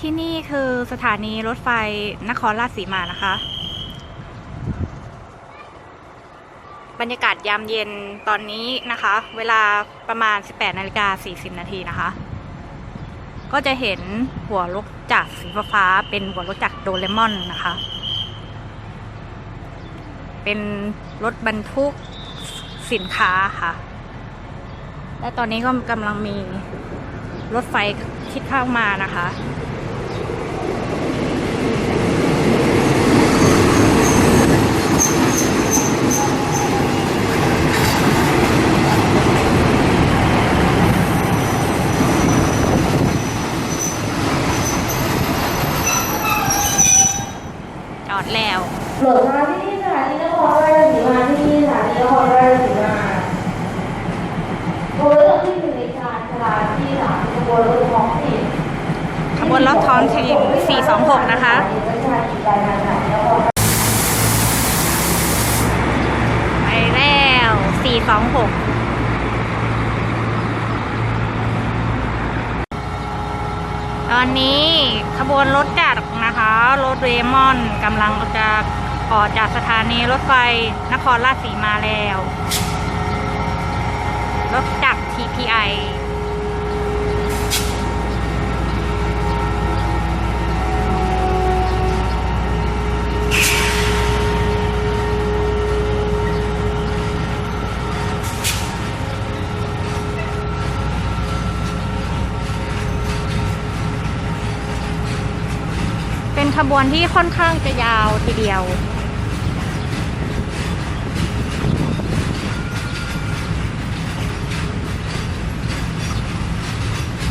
ที่นี่คือสถานีรถไฟนครราชสีมานะคะ บรรยากาศยามเย็นตอนนี้นะคะ เวลาประมาณ 18นาฬิกา40นาทีนะคะ ก็จะเห็นหัวรถจักรสีฟ้าเป็นหัวรถจักรโดเรมอนนะคะ เป็นรถบรรทุกสินค้าค่ะ และตอนนี้ก็กำลังมีรถไฟคิดเข้ามานะคะ แล้วโหลดมาที่นี่สถานีนครราชสีมาที่นี่สถานีนครราชสีมาโดยเลือกที่หนึ่งในชานชาลาที่สามขบวนรถท้องถิ่นขบวนรถท้องถิ่น426 นะคะประชาธิปไตยสถานีนครไปแล้ว 426ตอนนี้ขบวนรถจัก รนะคะรถเรมอนกำลังจะออกจากสถานีรถไฟนครราชสีมาแล้ว รถจัก TPI เป็นขบวนที่ค่อนข้างจะยาวทีเดียว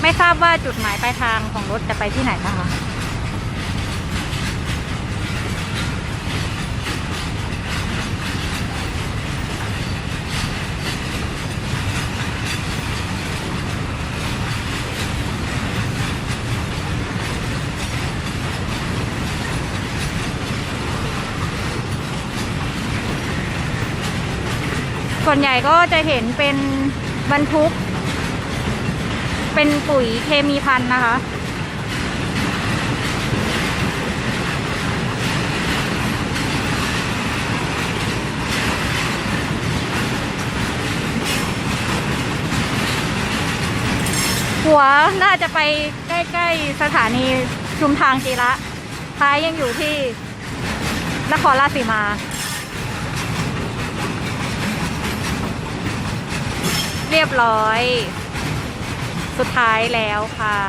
ไม่ทราบว่าจุดหมายปลายทางของรถจะไปที่ไหนนะคะ ส่วนใหญ่ก็จะเห็นเป็นบรรทุก เป็นปุ๋ยเคมีพันนะคะ หัวน่าจะไปใกล้ๆสถานีชุมทางจีระท้ายยังอยู่ที่นครราชสีมา เรียบร้อย สุดท้ายแล้วค่ะ